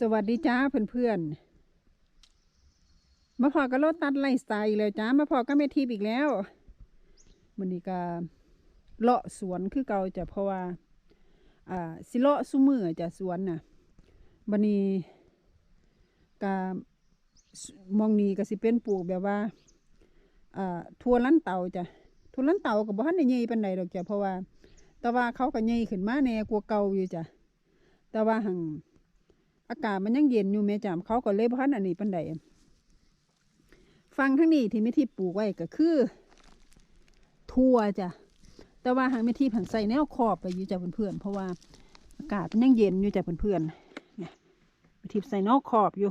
สวัสดีจ้าเพื่อนๆ มาพอกับรถตัดไล่สไตล์อีกแล้วจ้ามาพอก็ไม่ทีบอีกแล้วมันนี้ก็เลาะสวนคือเก่าจ้ะเพราะว่า อ่าสิเลาะสุมือจ้ะสวนน่ะบันนี้ก็มองนี้ก็สิเป็นปลูกแบบว่า อ่าทัวลันเต่าจ้ะทัวลันเต่ากับบ้านในใหญ่ปานใดดอกจ้ะเพราะว่า แต่ว่าเขาก็ใหญ่ขึ้นมาแน่กว่าเก่าอยู่จ้ะแต่ว่าหัง อากาศมันยังเย็นอยู่แม่จามเขาก็เลยพันอันนี้ปันใดฟังทั้งนี้ที่ไม่ที่ปลูกไว้ก็คือทั่วจ้ะแต่ว่าหางไม่ที่ผันใส่แนวขอบไปอยู่จ้ะเพื่อนๆเพราะว่าอากาศมันยังเย็นอยู่จ้ะเพื่อนๆเนี่ยไม่ที่ใส่นอกขอบอยู่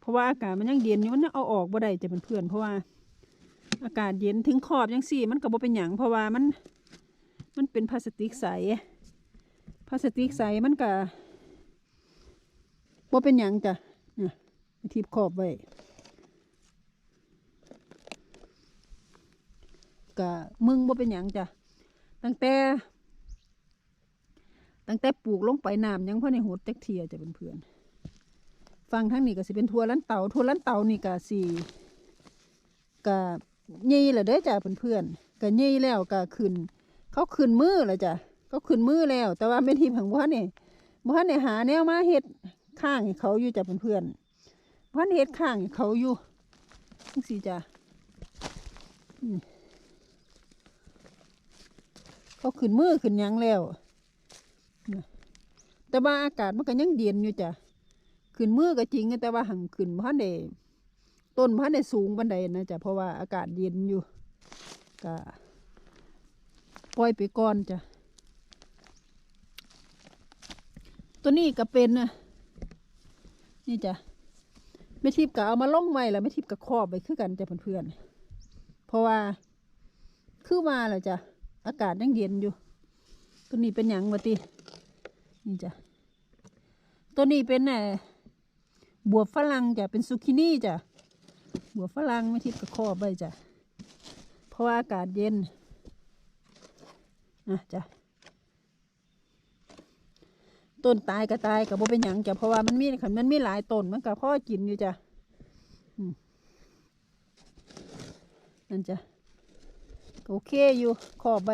เพราะว่าอากาศมันยังเย็นอยู่มันเอาออกบ่ได้จ้ะเพื่อนๆเพราะว่า อากาศเย็นถึงขอบยังสี่ มันก็บ่เป็นหยังเพราะว่ามัน มันเป็นพลาสติกใสพลาสติกใสมันก็ ว่าเป็นหยังจ้ะนี่ทิพขอบไว้กะมึงว่าเป็นหยังจ้ะตั้งแต่ ตั้งแต่ปลูกลงไปน้ำยังพ่อในหดแตกเทียจะเป็นเพื่อนฟังทั้งนี้ก็สิเป็นทัวลันเตาทัวลันเตานี่ก็สี่กะยี่แหละเด้อจ้ะเพื่อนๆกะยี่แล้วกะขึ้น เขาขึ้นมือแล้วจ้ะเขาขึ้นมือแล้ว แต่ว่าเป็นทีมของบ้านเนี่ยบ้านเนี่ยหาแนวมาเฮ็ด ข้างให้เขาอยู่จ้ะเพื่อนๆพันเฮ็ดข้างให้เขาอยู่จังสิจ้ะเขาขึ้นมือขึ้นยังแล้วแต่ว่าอากาศมันก็ยังเย็นอยู่จ้ะขึ้นมือก็จริงแต่ว่าหังขึ้นพันเดต้นพันเดสูงบันไดนะจ้ะเพราะว่าอากาศเย็นอยู่ก็ปล่อยไปก่อนจ้ะตัวนี้ก็เป็นนะ นี่จ้ะไม่ทิพย์ก็เอามาล่องไว้แล้วไม่ทิพย์ก็ครอบไปคือกันจ้ะเพื่อนๆเพราะว่าคือมาแล้วจ้ะอากาศยังเย็นอยู่ ตัวนี้เป็นหยังวะตินี่จ้ะตัวนี้เป็นแหน่บวบฝรั่งจ้ะเป็นซูกินี่จ้ะบวบฝรั่งไม่ทิพย์ก็ครอบไว้จ้ะเพราะว่าอากาศเย็นนะจ้ะ ต้นตายก็ตายกับบ่เป็นหยังจ้ะเพราะว่ามันมีขันมันมีหลายต้นมันก็พ่อกินอยู่จ้ะนั่นจ้ะโอเคอยู่ขอบใบ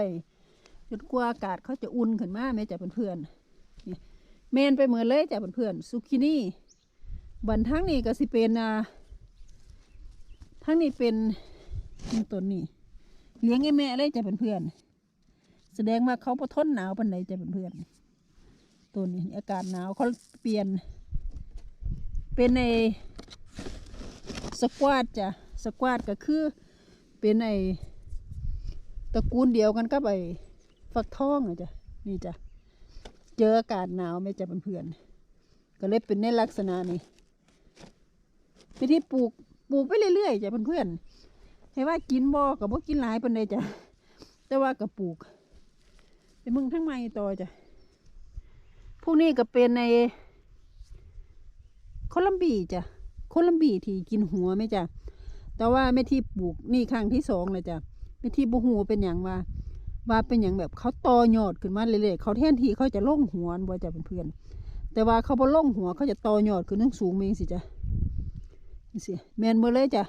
จนกลัวอากาศเขาจะอุ่นขึ้นมาแม่จ้ะเพื่อนๆนี่เมนไปเหมือนเลยจ้ะเพื่อนๆซุกินี่บันทั้งนี้ก็สิเป็นอ่าทั้งนี้เป็นต้นนี้เลี้ยงไอ้แม่เลยจ้ะเพื่อนๆแสดงว่าเขาพอทนหนาวปันไหนจ้ะเพื่อนๆ ตัวนี้อากาศหนาวเขาเปลี่ยน เป็นในสควอตจ้ะสควอตก็คือเป็นไอตระกูลเดียวกันกับไอฟักทองอะจ้ะนี่จ้ะเจออากาศหนาวไม่จ้ะเพื่อนๆก็เลยเป็นในลักษณะนี้วิธีปลูกปลูกไปเรื่อยๆจ้ะเพื่อนๆให้ว่ากินบ่กับบ่กินหลายปานใดจ้ะแต่ว่าก็ปลูกไปมึงทั้งไม้ต่อจ้ะ พวกนี้ก็เป็นในโคลัมบีจ้ะโคลัมบีที่กินหัวไหมจ้ะแต่ว่าไม่ที่ปลูกนี่ครั้งที่สองเลยจ้ะไม่ที่บูหูเป็นอย่างว่า ว่าเป็นอย่างแบบเขาตอยอดขึ้นมาเรื่อยๆเขาแท่นที่เขาจะล่งหัวบ่จ้ะเพื่อนแต่ว่าเขาพอล่งหัวเขาจะตอยอดขึ้นทั้งสูงเองสิจ้ะนี่สิแมนเมื่อเลยจ้ะ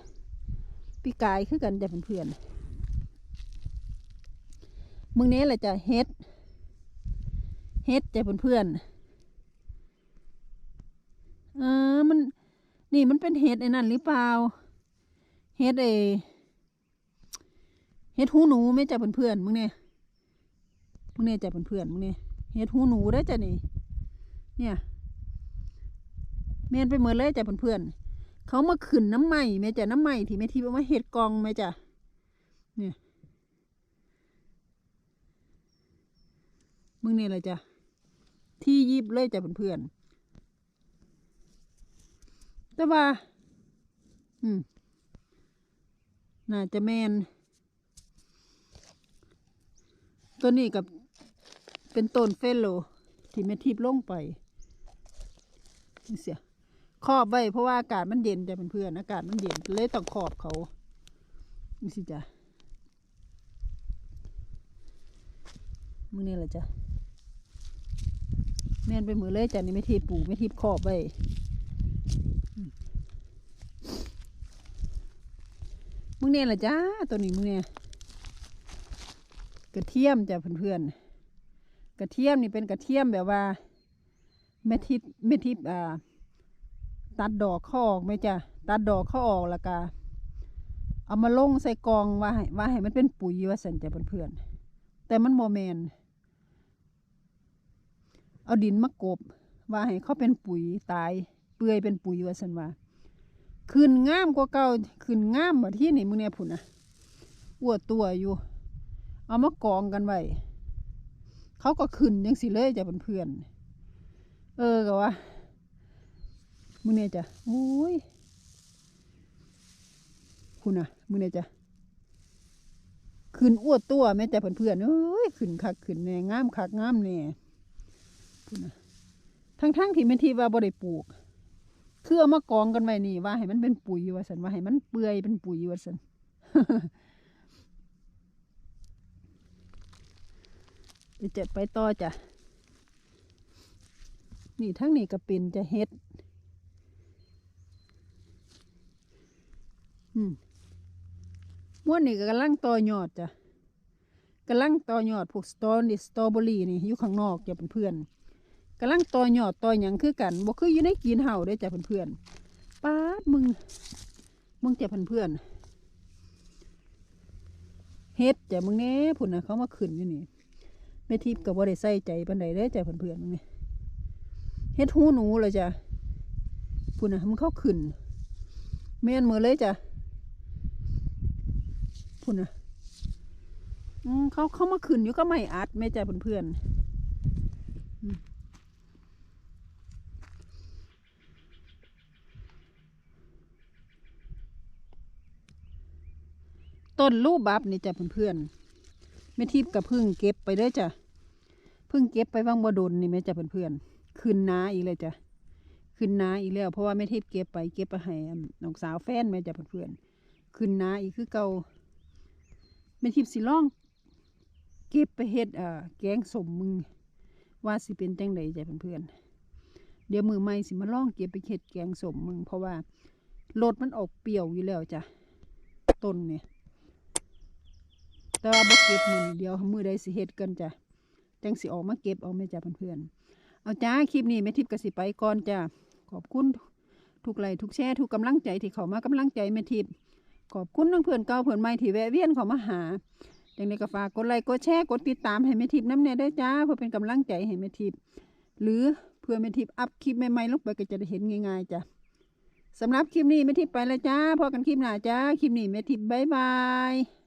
ปีกายคือกันจ้ะเพื่อนๆมึงนี้แหละจ้ะเฮ็ด เฮ็ดจ้ะเพื่อนๆเออมัน นี่มันเป็นเห็ดไอ้นั่นหรือเปล่า เห็ดไอ้เห็ดหูหนูไม่จ้ะเพื่อนๆมึงเนี่ยมึงเนี่ยจ้ะเพื่อนๆมึงเนี่ยเห็ดหูหนูได้จ้ะนี่ เนี่ยเมนไปเหมือนเลยจ้ะเพื่อนๆเขามาขึ้นน้ำไหม่แม่จ้ะน้ำไหม่ที่แม่ที่เอามาเห็ดกองแม่จ้ะเนี่ยมึงเนี่เลยจ้ะ ที่ยิบเลยจ้ะเพื่อนๆแต่ว่า อืม น่าจะแมน ตัวนี้กับเป็นต้นเฟลโล ที่แม่ทิพย์ลงไปเสียขอบไว้เพราะว่าอากาศมันเย็นจ้ะเพื่อนๆอากาศมันเย็นเลยต้องขอบเขานี่สิจ้ะมึงนี่แหละจ้ะ แม่นไปมือเลยจ้ะนี่ไม่ทีปูไม่ทีขอบไว้อืมมึงเนี่ยละจ้าตัวนี้มึงเนี่ยกระเทียมจ้ะเพื่อนๆกระเทียมนี่เป็นกระเทียมแบบว่าแม่ทิพแม่ทิพอ่า ตัดดอกขาอออกไหมจ้ะตัดดอกขาอออกแล้วก็เอามาลงใส่กองว่าให้ว่าให้มันเป็นปุ๋ยว่าสันจ้ะเพื่อนๆแต่มันโมแมน เอาดินมากบ ว่าให้เขาเป็นปุ๋ยตาย เปื่อยเป็นปุ๋ยว่าสันว่าขึ้นง่ามกว่าเก่าขึ้นง่ามกว่าที่นี่มึงเนี่ยพุ่นนะอ้วตัวอยู่ เอามากองกันไว้เขาก็ขึ้นยังสิเลยจะเพื่อน เออก็ว่ามึงเนี่ยจ้ะโอ้ยคุณน่ะมึงเนี่ยจ้ะขึ้นอ้วตัวแม่จ้ะเพื่อนเอ้ยขึ้นคักขึ้นแน่งามคักงามแน่ พุ่นะทั้งๆที่ม่นที่ว่าบ่ได้ปลูก คือเอามากองกันไว้นี่ว่าให้มันเป็นปุ๋ยว่าสันว่าให้มันเปื่อยเป็นปุ๋ยว่าสันเดี๋ยวจะไปต่อจ้ะ นี่ทั้งนี้ก็เป็นจะเฮ็ด อืมม้วนนี่ก็กำลังต่อยอดจ้ะกำลังต่อยอดพวกสตอนี่สตรอเบอรี่นี่อยู่ข้างนอกจะเป็นเพื่อน กำลังต่อยอดต่อหยังคือกันบ่คืออยู่ในกินเห่าได้จ้ะเพื่อนๆป้าดมึงมึงจ้ะเพื่อนๆเฮ็ดจ้ะมึงแน่พุ่นน่ะเขามาขึ้นอยู่นี่แม่ทิพย์ก็บ่ได้ใส่ใจปานใดเด้จ้ะเพื่อนๆมึงนี่เฮ็ดหูหนูเลยจ้ะพุ่นน่ะมันเข้าขึ้นแม่นมือเลยจ้ะพุ่นน่ะอืมเขาเขามาขึ้นอยู่ก็ไม่อัดแม่จ้ะเพื่อนๆ ต้นลูกบับนี่จ้ะเพื่อนๆแม่ทิพย์กับพึ่งเก็บไปเด้จ้ะพึ่งเก็บไปว่างบ่โดนนี่แม่จ้ะเพื่อนๆขึ้นน้าอีกเลยจ้ะขึ้นน้าอีกแล้ว เพราะว่าแม่ทิพย์เก็บไปเก็บไปให้น้องสาวแฟนแม่จ้ะเพื่อนๆขึ้นน้าอีกคือเก่าแม่ทิพย์สิล่องเก็บไปเฮ็ดเอ่อแกงสมมึงว่าสิเป็นจังไดจ้ะเพื่อนๆเดี๋ยวมือใหม่สิมาล่องเก็บไปเฮ็ดแกงสมมึงเพราะว่ารสมันออกเปรี้ยวอยู่แล้วจ้ะต้นเนี่ย แต่ว่าบ่เก็บมือเดียวมือใดสิเฮ็ดกันจ้ะจังสิออกมาเก็บเอาแม่จ้ะเพื่อนๆเอาจ้าคลิปนี้แม่ทิพย์ก็สิไปก่อนจ้ะขอบคุณทุกไลค์ทุกแชร์ทุกกำลังใจที่เขามากำลังใจแม่ทิพย์ขอบคุณทั้งเพื่อนเก่าเพื่อนใหม่ที่แวะเวียนเขามาหาจังในก็ฝากกดไลค์กดแชร์กดติดตามให้แม่ทิพย์น้ำแน่ได้จ้าเพื่อเป็นกำลังใจให้แม่ทิพย์หรือเพื่อแม่ทิพย์อัพคลิปใหม่ๆลงไปก็จะได้เห็นง่ายๆจ้ะสำหรับคลิปนี้แม่ทิพย์ไปแล้วจ้าพอกันคลิปหน้าจ้าคลิปนี้แม่ทิพย์บายบาย